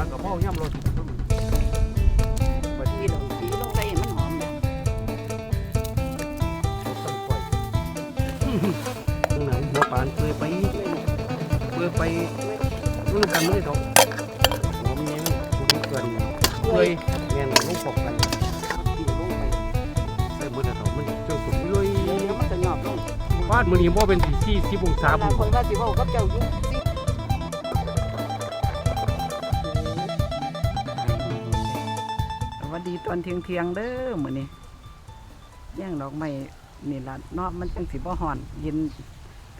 างกับพ่อย่ำรถบัดที่เราตีลงไปมันหอมเนี่ยต้องปล่อยตรงไหนหัวปานเปื่อยไปเปื่อยไปรู้กันไม่ได้ดอกหัวมันยังถูกเกินเปื่อยเงี้ยลูกปกกันตีลงไปใส่มือเถามันจ้าสุกเลยเดี๋ยเดี๋ยมันจะหยอบลงวาดมือนี้บ่เป็นสีสี่สิบองศาบุงคนว่าสิเว้ากับเจ้าอยู่ วัสดีตอนเที่ยงเที่ยงๆเด้อมื้อนี้ย่างดอกไม้นี่ล่ะเนาะมันจังสิบ่ฮ้อน เย็น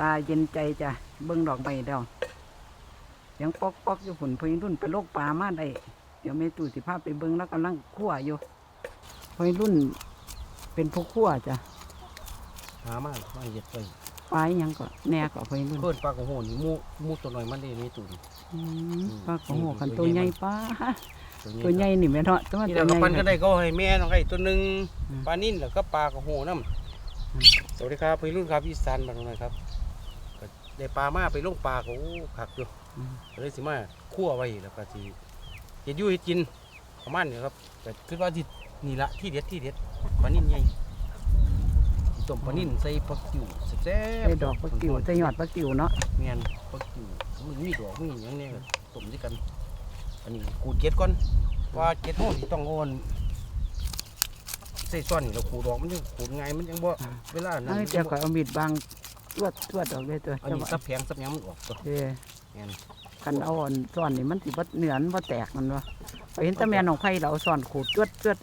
ตาเย็นใจจ้ะเบิ่งดอกไม้เด้อเสียงป๊อกๆอยู่ฝุ่นเพิ่นรุ่นไปโลกป่ามาได้เดี๋ยวแม่ตู่สิพาไปเบิ่งแล้วกำลังคั่วอยู่เพิ่นรุ่นเป็นผู้คั่วจ้ะหามากมาเย็ดไปปลาอิหยังก็แหน่ก็เพิ่นรุ่นเพิ่นปลากระโหนี่มูมูตัวหน่อยมันได้นี่ตุ่นอืมมปลาของหัวนี่ขันตัตัววใหใหญ่ญ่มากป้า ตัวใหญ่นี่แม่นเนาะตัวนี่ตัเราวก็ใหญ่ปันก็ได้ก็ให้แม่น้องไอ้ตัวหนึงอืมปลานิ่นแล้วก็ปลากระโหน้ำสวัสดีครับพี่รุ่นครับอีสานบ้านเราหน่อยครับก็ได้ปลามาไปลงปลาก็โอ้คักอยู่อืมก็เลยสิมาคั่วไว้แล้วก็สิเฮ็ดอยู่เฮ็ดกินประมาณนี้ครับก็คิดว่าที่นี่ละที่เด็ดที่เด็ดปลานิ่นใหญ่สิต้มปลานิ่นใส่ปลากิ่วแซ่บๆใส่ดอกปลากิ่วใส่ยอดปลากิ่วเนาะเมียนปลากิ่วมันมีดอกมีอย่างเนี้ยก็ต้มด้วยกันอั นนี้ขูดเกล็ดก่อนว่าเกล็ดห้องที่ต้องโอนใส่ซ้อนนี่เราขูดดอกมันยังขูดง่ายมันยังบ่เวลานั้นเอ้ยเดี๋ยวข่อยเอามีดบางตวดตวดออกเลยตัวอันจะนี้ว่าซับแพงซับหยังมันออกตัวเอ้ยเมียนคันเอาอ่อนซ่อนนี่มันสิบ่เหนือนบ่แตกมันวะข่อยเห็นแต่แม่น้องไผเราเอาซ่อนขูดตวดตวด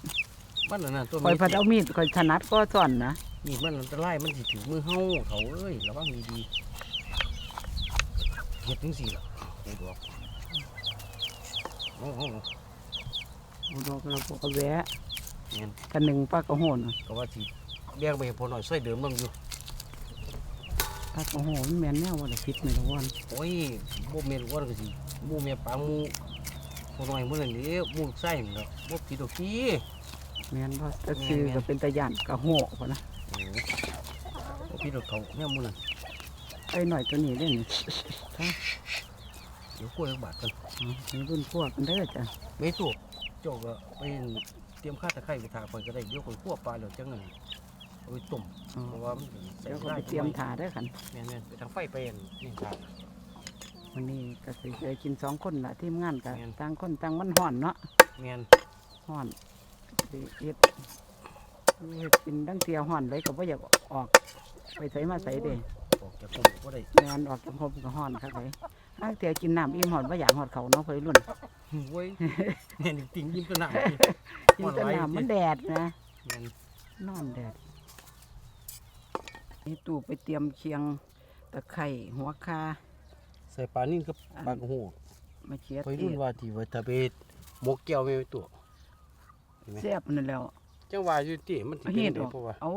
มันนั่นน่ะตัวข่อยพัดเอามีดข่อยถนัดก็ซ่อนนะมีดมันอันตรายมันสิถือมือเฮาเขาเอ้ยระวังดีๆเฮ็ดจังซี่ล่ะขูดดอกโอ้โหโอ้ดอกเราก็แวะกันหนึ่งปลากระโหนก็ว่าสิแบ่งไปให้พอหน่อยช่วยเดิมนํอยู่ปลากระโหนแม่นแนวว่าได้คิดไม่รู้วันโอ้ยบ่แม่นว่าก็สิบ่แม่นปลาหมูบ่น้อยมื้อนั้นเด้หมูไส้นั่นแหละบ่ผิดดอกพี่แม่นบ่แต่ซื้อก็เป็นตะยานกระโหกพุ่นะโอ้บ่ผิดดอกเขาแม่ยมื้อนั้นไอ้หน่อยตัวนี้เด้นี่ เดี๋ยวกล้วยบาทกันอ๋อมีรุ่นพวกกันเด้อจ้ะไม่ตัวเจ้าก็ไปเตรียมข้าวตะไคร้ไปทาก่อนก็ได้เดี๋ยวคนคั่วปลาแล้วจังนั้นเอาไปต้มอ๋อเพราะว่ามันใส่เดี๋ยวก็ได้ไปเตรียมถาเด้อคันแม่นๆไปทางไฟไปอันนี่ทา วันนี้ก็สิเคยกินสองคนละทีมงานกันแม่น ต่างคนต่างมันห่อนเนาะแม่นห่อนสิเฮ็ดเฮ็ดกินตั้งเทียห่อนเลยก็บ่อยากออก ไปใส่มาใส่เด้ ออกจากผมบ่ได้งานออกจากผมก็ห่อนครับไป ตั้งเทียกินน้ำอิ่มห่อนบ่อยากห่อนเขาเนาะเพิ่นรุ่นโว้ยแม่นติ่งยิ้มก็หนักกินแต่น้ำมันแดดนะแม่นนอนแดดนี่ตู่ไปเตรียมเคียงตะไคร่หัวคาใส่ปลานิ่นกับปลากระโหมาเชียดไปรุ่นว่าที่ว่าถ้าไปหมกแก้วไม่ไปตัวแซ่บนั่นแหล้วจังว่าอยู่ที่มันสิเอาเป็เฮ็นดได้ออกเพราะว่าเอา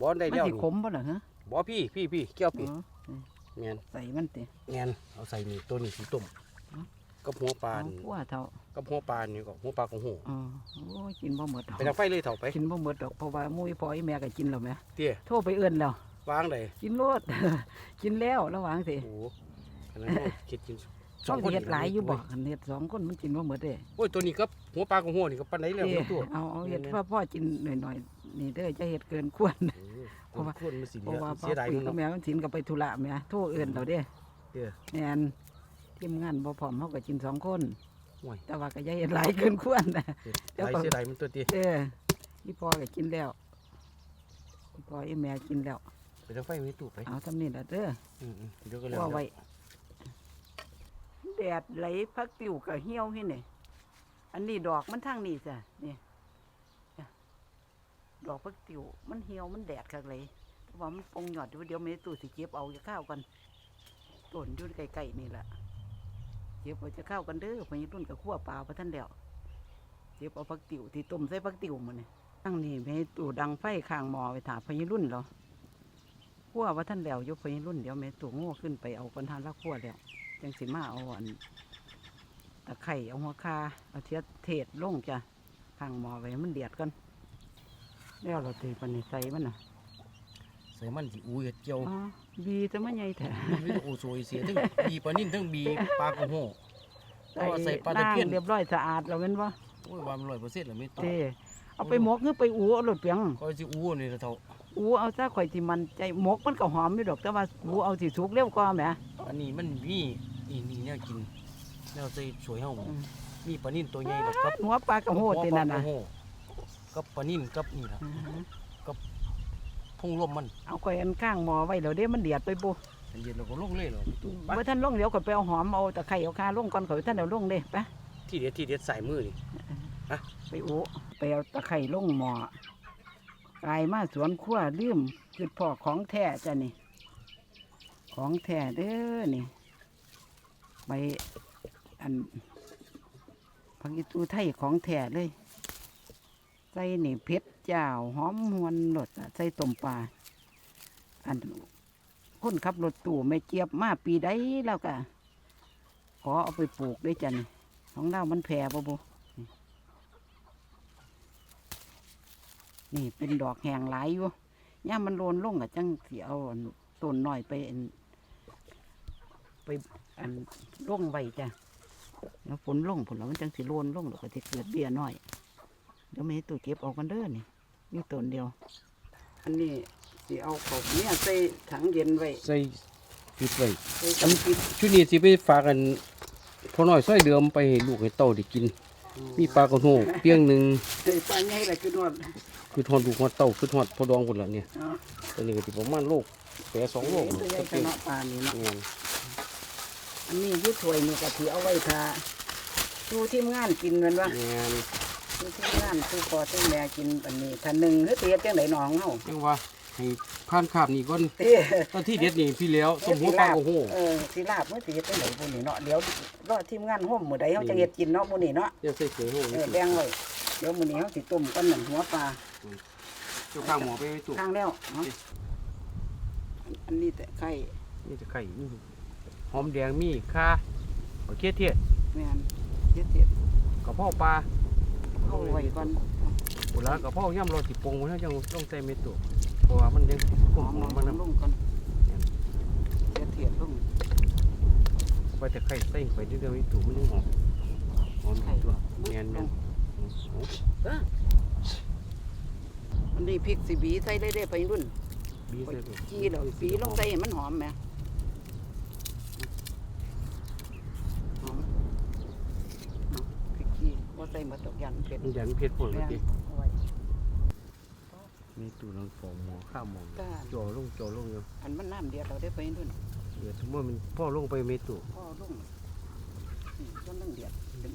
บอลได้มันแล้วสินี่ขมบ่ล่ะฮะบอพี่พี่พี่แก้วพี่อ๋อ แม่นใส่มันติแม่นเอาใส่นี่ตัวนี้สิต้มอ๋อกับหัวปลาเอานี่ขั่วเท่ากับหัวปลานี่ก็หัวปลาของหูอ๋อโอ้ยกินบ่หมดดอกไปทางไฟเลยเถาไปกินบ่หมดดอกเพราะว่ามุ้ยพออีแม่ก็กินแล้วแหม่เตี้ยโทรไปเอื้อนแล้ว วางได้กินโลด กินแล้วระหว่างสิโอ้โหขนาดนั้นคิดกินชอบเฮ็ดหลายอยู่บ่คันเฮ็ดสองคนมันกินบ่หมดเด้โอ้ยตัวนี้กับหัวปลาของหูนี่ก็ปานไหนแล้วเด้ตัว เอาเอาเฮ็ดแม่นๆ พ่อพ่อกินหน่อยๆนี่เด้อจะเฮ็ดเกินควร โอ้โห เพราะว่าคนมันสิเพเหลืราะอว่าพ่อเสียดายคุยมันกับเนาะแม่มันสินก็ไปธุระแม่โทรเอื้อนเราเด้เด้อ แม่นทีมงานบ่พร้อมเฮาก็กินสองคนห่วยแต่ว่าก็อย่าเฮ็ดหลายเกินควรนะ เดี๋ยวหลายก่อน เสียดายมันตัวเตี้ยเอออีพ่อก็กินแล้วอีพ่ออีแม่กินแล้ว ไปทางไฟมีตู้ไปเอาทำนี่ล่ะเด้ออืมๆเดี๋ยวก็แล้วว่าไว้แดดไหลพักติวกับเหี่ยวที่นี่อันนี้ดอกมันทางนี้จ้ะนี่เนี่ย ดอกพักติวมันเหี่ยวมันแดดคักเลยว่ามันปงหยอดเดี๋ยวแม่ตู้สิเก็บเอาจะข้าวกันต้นยู่ใกล้ๆนี่แหละเก็บเอาจะข้าวกันเด้อพญรุ่นกับขั้วปลาพระท่านแล้วเก็บเอาพักติวที่ต้มใส่พักติวมันนี่ตั้งนี่แม่ตู้ดังไฟข้างหม้อไปถามพญรุ่นเหรอขั้วว่าท่านแล้วยกไปรุ่นเดี๋ยวแม่ตัวโง่ขึ้นไปเอาคนทานละขั้วแล้วจังสิมาเอาอันตะไคร่เอาหัวคาเอาเทียเทศลงจ้ะข้างหม้อไว้มันเดือดกัน แล้วเราตีปันนี้ใส่มันน่ะใส่มันสิอุ้ยเจียวอ๋อบีจะมาใหญ่แท้มีโอโซยเสียทั้งบีปลานิ่นทั้งบีปลากระโหเพราะว่าใส่ปลาตะเพียนล้งเรียบร้อยสะอาดแล้วแม่นบ่โอ้ยว่ามัน100%แล้วไม่ต้องเด้เอาไปหมกหรือไปอูเอารถเปียงก็สิอู้นี่ละเท่าอูเอาซะข่อยสิมันใจหมกมันก็หอมอยู่ดอกแต่ว่าอูเอาสิสุกเร็วกว่าแหมอันนี้มันมีนี่นี่แนวกินแนวใส่สวยเฮาอืมมีปลานิ่นตัวใหญ่แล้วกับหัวปลากระโหดตินั่นน่ะหัวปลา กรโหกับปลานิ่นกับนี่ล่ะอือฮึพุ่งลมมันเอาข่อยอันข้างหม้อไว้แล้วเด้มันเดือดไปบ่อันเย็นเราก็ลงเลยเหรอพี่ตู่ไปบ่ทันลงเดี๋ยวข่อยไปเอาหอมเอาตะไคร้เอาคาลงก่อนข่อยท่านเอาลงเด้ไปที่เด็ดที่เด็ดใส่มือนี่ไปอูไปเอาตะไคร้ลงหม้อกายมาสวนครัวลืมคือพ่อของแท้จ้ะนี่ ของแท้เด้อนี่ไปอันพักอีตูไทยของแท้เลย ใส่นี่เพชรเจ้าหอมหวนรสใส่ต้มปลาอันคนขับรถตู้ไม่เจียบมาปีใดแล้วก็ขอเอาไปปลูกได้จ้ะนี่ของเรามันแผ่บ่บุนี่นี่เป็นดอกแหงหลายอยู่ย่ามันโลนลงอะจังสิเอาอันต้นน้อยไปไปอันลงไว้จ้ะแล้วฝนลงผลแล้วมันจังสิโลนลงแล้วก็จะเกิดเบี้ยน้อย ดี๋ยวไม่ให้ตู้เก็บออกกันเด้อนี่มีต้นเดียว อันนี้สิเอาขอบเนี่ยใส่ถังเย็นไว้ใส่ปิดไว้ใส่ถังปิดชุดนี้สิไปฝากกันพอน้อยซอยเดิมไปให้ลูกให้เต้าได้กิน มีปลากระโหเปียงหนึ่งใส่ปลาใหญ่ละคือนวดคือทอดลูกทอดเต้าคือทอดพอดองคนละเนี่ยเนาะตัวนี้ก็สิประมาณโลกแปรสองโลกตัวใหญ่ขนาดปลานี่เนาะเงี้ยอันนี้อยืดถ้วยนี่ก็ถือเอาไว้ทาดูทีมงานกินแมันวะ เงี้ยดูทีมงานดูพอทีมแม่กินอันนี้ทันหนึ่งหรือเตี้ยจังไหนน้องเฮาเรียกว่าให้ผ่านคาบนี่ก่อนเตี้ยตอนที่เด็ดนี่พี่แล้วต้มหัวปลากระโหเออสิลาบเมื่อสิเฮ็ดจังไหนพวกนี้เนาะเดี๋ยวรอทีมงานห่มมื้อใดเฮาจะเฮ็ดกินเนาะมื้อนี้เนาะเดี๋ยวใส่เกลือโหเอนี่อแบ่งไว้เดี๋ยวมื้อนี้เฮาสิต้มกันนั่นหัวปลาเจ้าข้างหมอไปไว้ตู้ข้างแล้วเนาะอันนี้แต่ไข่นี่จะไข่นี่หอมแดงมีข่าโอเคเทียดแม่นเฮ็ดเฮ็ดกระเพาะปลา เอาไว้ก่อนโบราณกระเพาะย่ำรอสิปรุงมันจังต้องใส่เม็ดตัวเพราะว่ามันยังหหออมมลงมันลนำงก่อนเฮ็ดเฮ็ดลงไปแต่ไข่ใส่ไปเรื่อยๆตัวมันยังหอมหอมอยู่ตัวแม่นแม่นอันนี้พริกสิบีใส่ได้ได้ไปรุ่นบีใส่ไปจีแล้วบีลงใส่ให้มันหอมแหมหอมเอาพริกจีบ่ใส่หมดตกยันเผ็ดมันยันเผ็ดปวดแม่เมื่อนกี้เอาไว้มีตู้นังฟองหมอข้าวหมอก้านจ่อลงจ่อลงอยู่อันมันน้ำเดียวเราได้ไปรุ่นเดี๋ยวทั้งหมดมันพ่อลงไปเม็ดตัวพ่อลงนี่ต้นนึงเดียดเป็น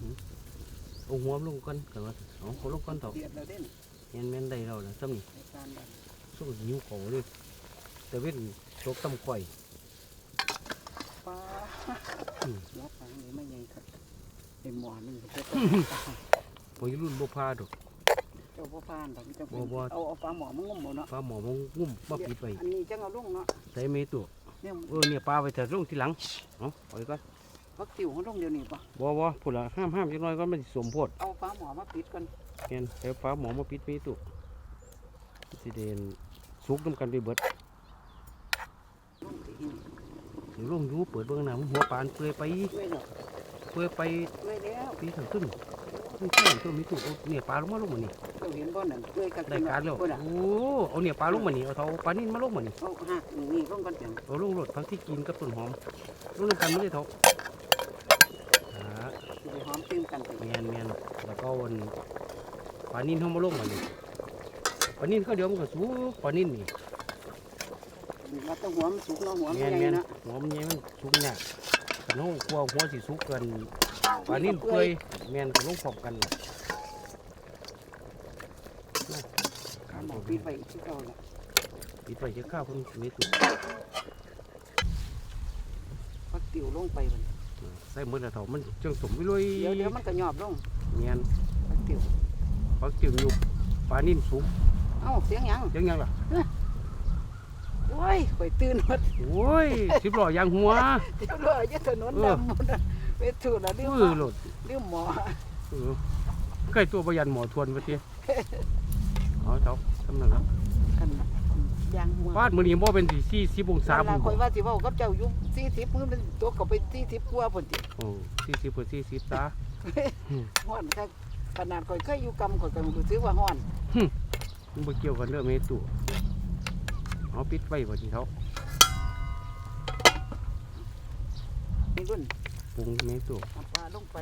เอาหัวลงก่อนกันว่าเอาเขาลงก่อนเถอะเดียดเราเด่นแม่นแม่นได้เราแล้วซ้ำนี่ในการแบบสู้หิวของเลยแต่เว้นตกตำข่อยปลาอืมหัวปลานี่ไม่ใหญ่ครับเป็นหมอหนึงเจ้า พอรุ่นบ่พาดอกเจ้าพ่อพานแบบจะบ่บ่เอาเอาปลาหมอมางุ่มหมดเนาะปลาหมอมงงุ่มมาปิดไว้อันนี้จังเอาลงเนาะใส่เม็ดตัวเนี่ยเออเนี่ยปลาไปแต่ลงทีหลังเอาปล่อยก่อนพักติวเขาลงเดี๋ยวนี้ปะบ่บ่พูดละห้ามห้ามจักหน่อยก่อนมันสิสมโพธิเอาปลาหมอมาปิดกันเห็นแต่ฟ้าหมอมาปิดเม็ดตัวสิเดนสุกน้ำกันไปเบิดลงสิหินเดี๋ยวลงอยู่เปิดเบิ่งหน้ามันหัวปานเปื่อยไปด้วยเนาะเปื่อยไปด้วยแล้วปีถึงขึ้น ขึ้นขึ้นตัวมีตัวเนี่ยปลาลงมาลงมานี่เราเห็นบ่นั่นด้วยกันได้การแล้วอะโอ้เอาเนี่ยปลาลงมานี่เอาเท่าปลานิ่นมาลงมานี่เอาหักนี่ลงกันเพียงเอาลงรถทั้งที่กินกับต้นหอมลงน้ำกันไม่ได้เท่าอ่าสิไปหอมตื้มกันไปแมนแมนแล้วก็วันปลานิ่นเขามาลงมานี่ปลานิ่นเขาเดี๋ยวมันก็สูกปลานิ่นนี่มาต้องหัวมันสุกเนาะหัวมันแมนใหแมญ่นะหัวมันใหญ่มันสุกเนี่ยน้องกลัวหัวสิสุกเกัน ปลานิ่นเปื่อยแมนก็ลงพร้อมกันล่ะปลาหมอปิดไว้ที่เก่าละปิดไว้จะข้าวเพิ่นมีตัวพักติวลงไปมันใส่หมือละเท่ามันจังสมไปเลยเดี๋ยวเดี๋ยวมันก็หยอบลงเนียนพักติวปักจิ๋วอยู่ปลานิ่มสูงเอ้าเสียงหยังยังยังล่ะโอ้ยข่อยตื่นหมดโอ้ยสิบล้อยางหัว เดี๋ยวเลยยึดถนนดำหมดอะ ไปถูกแล้วลืมเอหมออโหลดลืมหมอเออใกล้ตัวประยันหมอทวนไปเตี้ยเอาเจ้าทำนั่นแล้วกันนะยางหัววาดมื้อนี้บ่เป็นสี่สิบองศาเวพุ่ลานคบ่อยว่าสิเว้ากับเจ้าอยู่40มื้อมันตัวก็ไป40กว่าพุ่นติโอ้สี่สิบกับสี่สิบซะฮ้อนคักขนาดข่อยเคยอยู่กำข่อยก็รู้สึกว่าฮ้อนมันบ่เกี่ยวกันเด้อแม่ตู่เอาปิดไว้บ่ทีเขานี่รุ่น ปรุงแม่ตู่เอาปลาลงไป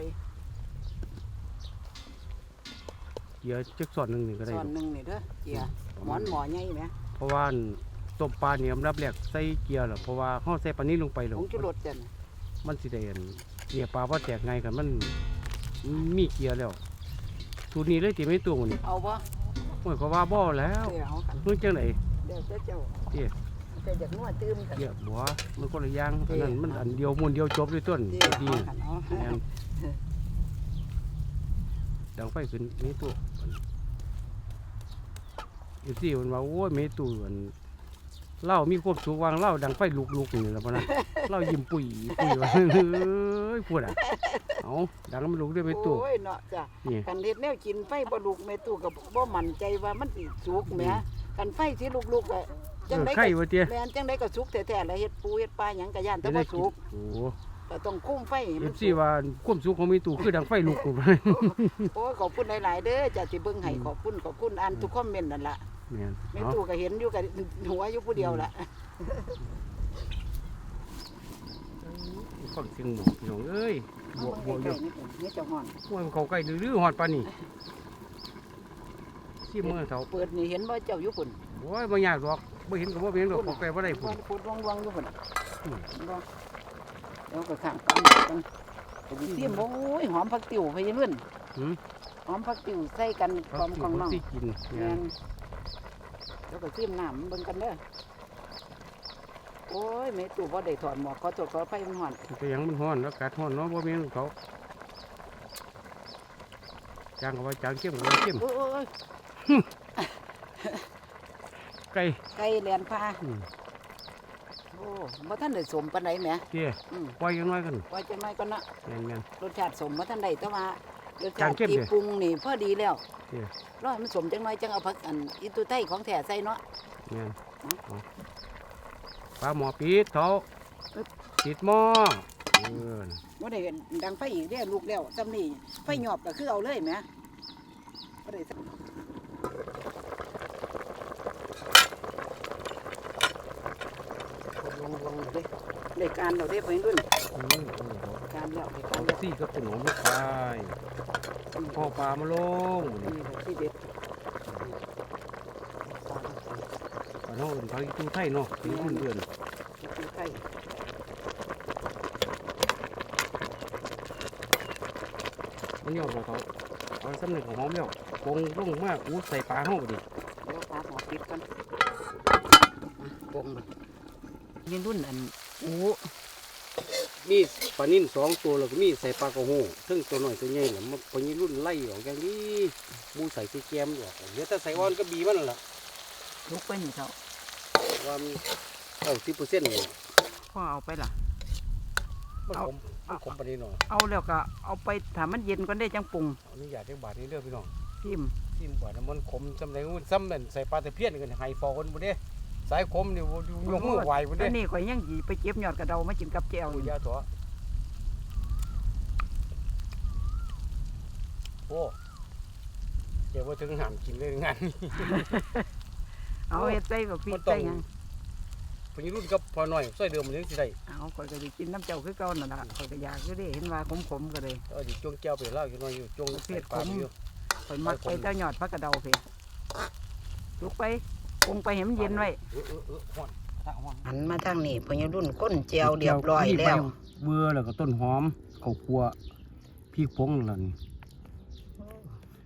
เกียร์จักส่วนหนึงนี่ก็ได้ส่วนหนึงนี่เด้อเจียหมอนหมอใหญ่แหมเพราะว่าต้มปลาเนี่ยลำดับแรกใส่เกียร์แหละเพราะว่าเฮาใส่ปลานี้ลงไปแล้วผงชูรสจันมันสิได้อันเนี่ยปลาว่าแตกไงกันมันมีเกียร์แล้วสูตรนี้เลยที่ไม่ตัวนี่เอาบ่โอ้ยก็ว่าบ่แล้วเดี๋ยวเอากัน เพิ่นจังได๋เดี๋ยวเจ้าเจ้าเอ๊ะเจ้าอยากนวดตื้มกันเกียร์บัวมันคนละอย่างอันนั้นมันอันเดียวมูลเดียวจบเลยต้นเดี๋ยวดีเอากันเอาแม่นดังไฟขึ้นไม่ตัวอยู่ที่มันว่าโอ้ยไม่ตัวอันเหล่ามีความสุขวางเหล่าดังไฟลุกๆนี่แหละพ่นนะเหล่ายิ้มปุ๋ยปุ๋ยว่าเอ้ยพูดอะเอาดังมันลุกได้ไม่ตัวโอ้ยเนาะจ้ะนี่กันเฮ็ดแนวกินไฟบ่ลุกแม่ตู้ก็บ่มั่นใจว่ามันสิสุกแหมกันไฟสิลุกๆก็เอ จังอได๋ไข่วะเตี้ยแม่นจังได๋ก็สุกแท้ๆแล้วเฮ็ดปูเฮ็ดปลาหยังก็ย่านแต่จะบ่ได้กิสุนกโอ้ก็ต้องคุมไฟให้เอมันฟสุซีกว่าความสุขของมีตู่คือดังไฟลุกกูโอ้ยขอบคุณหลายๆเด้อจ้ะที่เบิ่งให้ขอบคุณขอบคุณอ่านทุกคอมเมนต์นั่นล่ะแม่นแม่เนาะตู้ก็เห็นอยู่กับหัวอยู่ผู้เดียวล่ะฟังเสียงหมอพี่น้องเอ้ยบวกบวกอยู่นี่นี่เจ้าฮ้อน โอ้ยมันเข้าใกล้ดื้อๆฮอดปานนี้สิมื้อเฒ่าเปิดนี่เห็นบ่เจ้าอยู่พุ่นโอ้ยบ่ยากหรอก บ่เห็นก็บ่เห็นหรอกเข้าใกล้บ่ได้พุ่นพูดวังๆอยู่พุ่นอืมเห็นบ่แล้วก็ข้างปั๊มกันก็สิเสียมโอ้ยหอมผักติ๋วไปยังรุ่นหืมหอมผักติ๋วใส่กันพร้อมของน้องสิกินแม่นแล้วก็เสียมน้ำเบิ่งกันเด้อโอ้ยแม่ตู่บ่ได้ถอดหมวกขอโทษขออภัยมันฮ้อนมันก็ยังมันฮ้อนแล้วกัดฮ้อนเนาะบ่แม่นเขาจางก็ว่าจางเข้มก็ว่าเข้มโอ้ยโอ้ยโอ้ยไก่ไก่แลนพาอืมโอ้บ่ทันได้สมปานใดแหมเตี้ยอืมปล่อยกันน้อยกันว่าจะไม่ก็นะแม่นรสชาติสมบ่ทันได้แต่ว่ารสชาจางติเข้มที่เด้ปรุงนี่พอดีแล้วเด้อรอให้มันสมจังน้อยจังเอาผักอันอีตุไทยของแท้ใส่เนาะๆแม่นเอาปลาหมอปิดเขาปิดหม้อเออบ่ได้ดังไฟอีกเด้อลูกแล้วซำนี้ไฟหยอบก็คือเอาเลยแหมบ่ได้ล งลงเด้ได้การเราได้ไปรุ่นอืมเออการแล้วได้เอาการแล้วซี่กับขนมลูกไปพ่อปลามาลงนี่แหละที่เด็ดปลาเนาะเขาอีตู้ไทยเนาะอีตู้เดือนที่ไทยมันยอมบ่เขาเอาสำเร็จของหอมแล้วกงลงมากอู้ใส่ปลาห้องดิแล้วปลาหมอปิดกันปงยินรุ่นอันอู้มี ปลานิ่นสองตัวแล้วก็มีใส่ปลากระโหซึ่งตัวหน่อยตัวใหญ่เนี่ยมันปลานิ่นรุ่นไล่ออกอย่างนี้บูใส่ขี้แกมออกเดี๋ยวถ้าใส่อ่อนก็บีมันนั่นล่ะลุกไปนี่เจ้าว่ามีเก้าสิบเปอร์เซ็นต์เนี่ยพ่อเอาไปล่ะ มันเอาขมมันขมปลานิ่นหน่อยเอาแล้วก็เอาไปถามมันเย็นก่อนได้จังปรุงอันนี้อยากได้บาทนี้เด้อพี่น้องทิมทิมบาทน้ำมันขมจำได้มันซ้ำเหมือนใส่ปลาตะเพียนกันไฮฟอคนบุเด้สายขมนี่บ่ยกมือไหวบุอัเด้นนี้ข่อยยังหยีไปเก็บยอดกระเดามากินกับแจ่วโอ้ยาตัว โอ้เดี๋ยวว่าถึงหามกินเลยงานนี้ เอาเฮ็ดใส่กับพริมักนต้อใส่งหยังพอนี้รุ่นกับพอหน่อยซอยเดิมมันยังสิได้เอาข่อยก็สิกินน้ำเจ้าคือเก่านั่นล่ะข่อยก็อยากอยู่เด้เห็นว่าขมๆก็เลย เออดิจงแก้วไปเล่าอยู่หน่อยอยู่จงประเภทใส่ปลาขม อยู่ข่อยมักไปเจ้ายอดพักกระเดาเพิ่นลุกไปปรุงไปให้มันเย็นไว้ เออเออเออฮ้อนถ้าฮ้อนหันมาทางนี้พญรุ่นก้นแจวเรียบร้อยแล้ว เบื่อแล้วก็ต้นหอมข้าวคั่วพริกผงนั่นล่ะนี่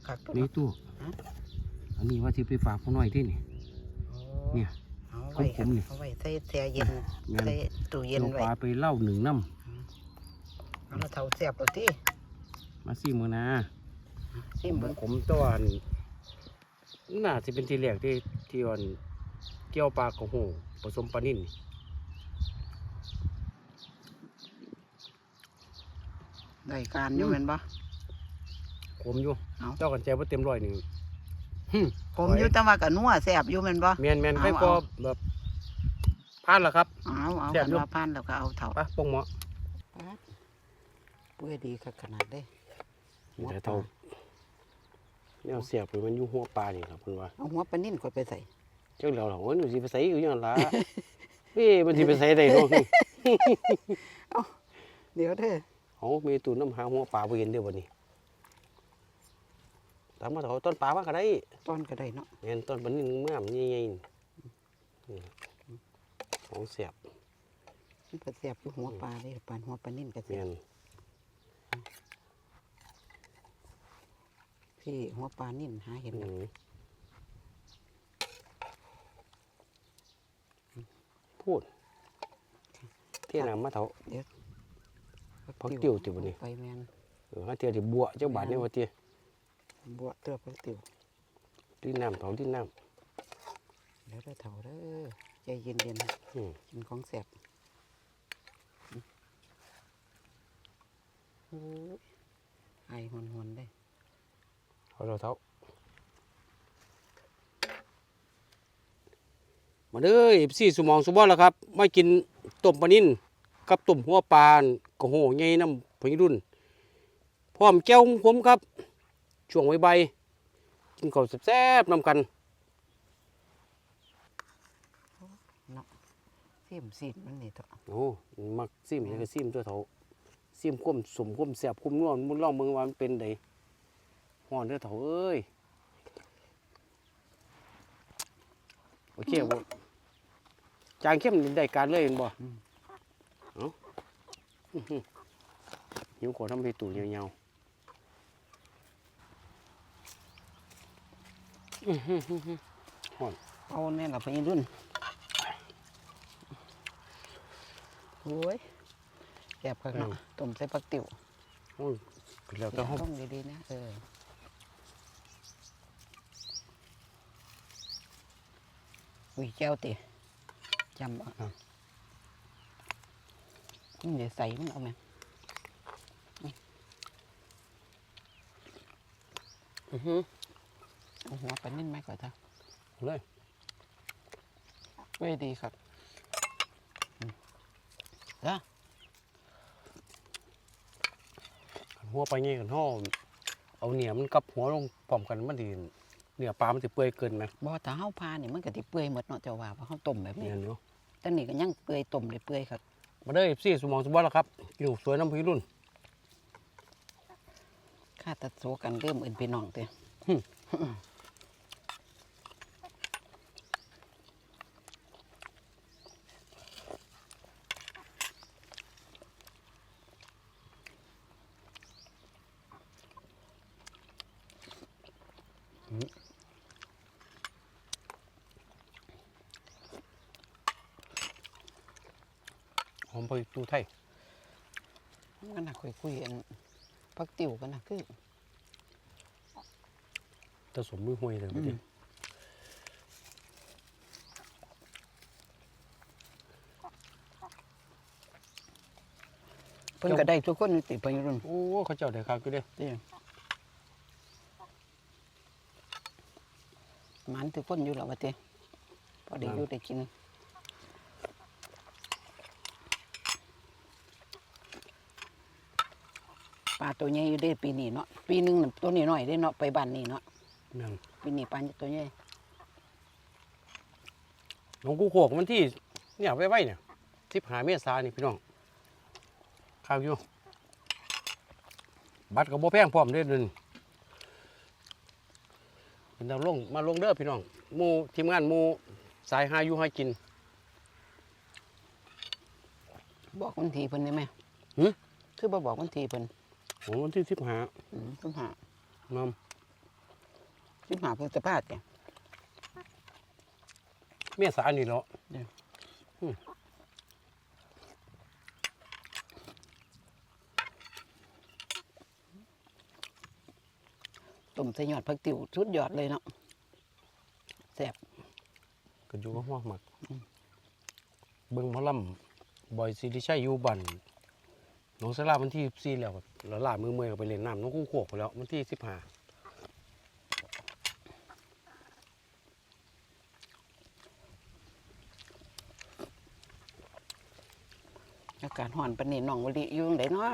คักตัวนี่ตู้ฮะอันนี้ว่าสิไปฝากพ่อหน่อยที่นี่ เนี่ยเอาไว้ขมๆนี่เอาไว้ใส่แช่เย็นแม่นใส่ตู้เย็นลงไว้ปลาไปเล่าหนึ่งน้เอาละเท่าแซ่บเอาติำมาซีมือนะชิมเบิ่งผมตัวอันน่าจะเป็นทีแรกที่ที่วันเกี่ยวปลากระโหผสมปลานิ่นได้การอยู่แม่นบ่ ขมอยู่เอาเจ้ากันใจว่าเต็มร้อยหนึ่งหึผมอยู่แต่ว่าก็นัวแซ่บอยู่แม่นบ่ แมนแมนเอาใครก็เอาแบบพลาดแล้วครับ เอาเอาแซ่บคันอยู่ ว่าพันแล้วก็เอาเถาไปปงหมอเปื่อยดีคักขนาดเด้นี่แต่เท่าเนี่ยเสียบไปมันอยู่หัวปลานี่ครับเพิ่นว่าเอาหัวปลานิ่นข่อยไปใส่เจ้าเราเหรอว่าหนูสิไปใส่อยู่อย่างนั้นล่ะเอ้มันสิไปใส่ได้เนาะ เดี๋ยวเด้อ เอามีตูนน้ำหาหัวปลาบ่เห็นเด้อบัดนี้ ตามมาเถาต้นปลามาก็ได้ตอนก็ได้เนาะแม่นต้นบันนี้งามใหญ่ๆนี่นี่ของเสียบมันก็แซ่บอยู่หัวปลาเด้ปานหัวปลานิ่นก็แซ่แม่บนพี่หัวปลานิ่นหาเห็นอืดอกมพูดเที่ยน้ำมาเถา พักติ๋วติบ่นี่ ไปแม่นเออฮะเที่ยที่บัวเจ้าบาทนี่ว่าเที่ย บัวเตื้อพักติ๋วดิ้นน้ำเถาดิ้นน้เดี๋ยวเด้อเถาเด้อใจเย็นำอืมๆกินของแซ่บโอ้ยไอหอนๆได้เอาเราเถามาเด้อสี่สมองสมบัติแล้วครับมากินต้มปลานิ่นกับต้มหัวปลากระโหใหญ่น้ำพงรุ่น พร้อมแก้วของผมครับ ช่วงใบๆกินข้าวแซ่บๆนำกันซิมซีดมันนี่เถอะโอ้มักซิมนี่ก็ซิมตัวเถาซิมคมสมคมแซ่บคมนัวมุนลองเมืองว่ามันเป็นไดฮ้อนเด้อเถาเอ้ยโอเคบ่จางเข้มนี่ได้การเลยเห็นบ่เอ้าอื้อหือหิวขอทำให้ตูยาวๆอื้อ หือหือหือฮ้อนเอาแน่ละพญรุ่นโอ้ยแซ่บข้างนอกต้มใส่ผักติ๋วโอ้ยเป็นแล้วแต่เฮาต้องดีๆนะเอออุ้ยแก้วติจำบ่นี่เดี๋ยวใส่มันเอาไหมอื้อหือเอา หัวปลานิ่นไหมก่อนเถอะเลยเว้ยดีครับอืมเด้อหัวไปงี้กันห่อเอาเหนียมันกับหัวลงพร้อมกันมันดีเนื้อปลามันจะเปื่อยเกินไหมบ่ถ้าเฮาพานี่มันก็สิเปื่อยหมดเนาะเจ้าว่าเพราะเฮาต้มแบบนี้เนี่ยเนาะแต่นี่ก็ยังเปื่อยต้มเลยเปื่อยครับมาเด้อซี่สมองสมบัติแล้วครับกินสวยน้ำพี่รุ่นข้าตัดโซกันเริ่มอื่นพี่น้องเด้ หอมไปตูไทยมันน่ะคุยคุยๆอันพักติ๋วกันนะคือจะสมมือห้วยเลยพี่เพิ่นก็ได้ทุกคนนี่ติเพิ่นรุ่นโอ้เขาเจ้าได้ครับก็ได้ติหมันทุกคนอยู่แล้วว่าติพอได้อยู่ได้กินปลา ตัวใหญ่อยู่เด้ปีนี้เนาะปีหนึงน่ะตัวนี้น้อยเด้เนาะไปบ้านนี้เนาะนั่นปีนี้ปลาตัวใหญ่น้องกูโขกมันที่เนี่ยไว้ไว้เนี่ยทิพหาเมษานี่พี่น้องข้าวอยู่บัตรกับโบแพงพร้อมเด้อเดินเป็นดาวลงมาลงเด้อพี่น้องหมูทีมงานหมูสายหาอยู่ให้กิน บอกวันทีเพิ่นได้ไหมหึ คือบ่บอกวันทีเพิ่น โอ้วันที่สิบหาอืมสิบห้าน้สิบห้าพฤษภาคมำเมษานี่เนาะต้มใส่ยอดผักติ๋วสุดยอดเลยเนาะแซ่บก็อยู่กับหัวหมักเบิ่งหมอลำบอยซีริชัยอยู่บันหนองสลาวันที่สี่แล้วครับ แล้วล่ามือเมื่อยไปเล่นน้ำน้องคู่ขวบแล้วมันที่สิบห้าอากาศห่อนปนนี่น้องวลีอยู่ตรงไหนเนาะ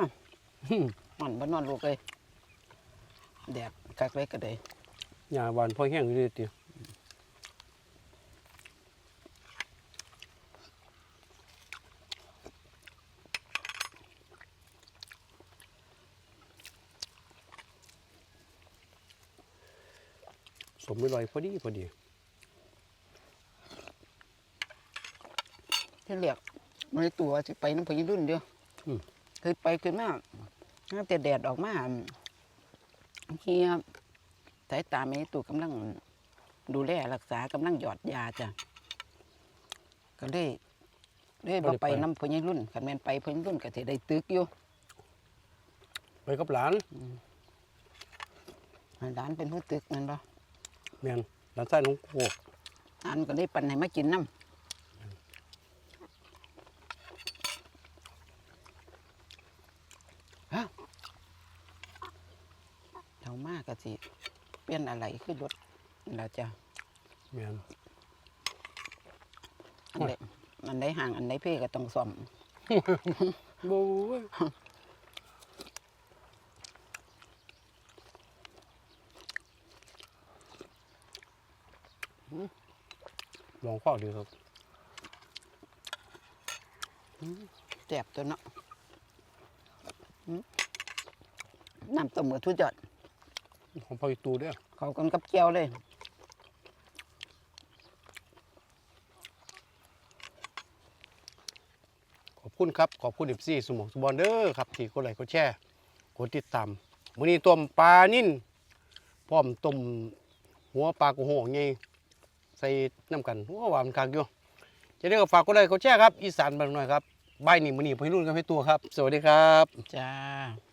ห่อนบ้านนอนลูกเลยแดดกักเล็กก็ได้ยาหวานพอแห้งอยดีเดียว สมไม่ลอยพอดีพอดีที่เรียกมันได้ตัวสิไปน้ำพยิรุ่นเดียวอืมคือไปคือมาตั้งแต่แดดออกมาเฮียสายตาไม่ตู่กำลังดูแลรักษากำลังหยอดยาจ้ะก็เลยเลยบ่ไปน้ำพยิรุ่นคันแม่นไปพยิรุ่นก็สิได้ตึกอยู่ไปกับหลานให้ร้านเป็นผู้ตึกนั่นบ่ แม่นหลานชายน้องโคกอันก็ได้ปันให้มากินน้ำฮะเท่ามากก็สิเปลี่ยนอะไรขึ้นรถแล้วจ้ะแม่นอันใดอันใดห่างอันใดเพ่ก็ต้องซ่อมโบ้ ยลองข้อดีครับแสบตัวเนาะหืมน้ำต้มกับทุกยอดของพ่ออีตูเด้วยเขากันกับเจียวเลยขอบคุณครับ ขอบคุณเอฟซีสมองสบอนเด้อครับ ที่กดไลค์กดแชร์กดติดตามมื้อนี้ต้มปลานิ่นพร้อมต้มหัวปลากระโหงไง ใส่น้ำกันหัวหวานคักอยู่จะได้ก็ฝากกดไลค์กดแชร์ครับอีสานบ้างหน่อยครับใบหนี่มันหนี้พี่รุ่นกับพี่ตัวครับ สวัสดีครับ จ้า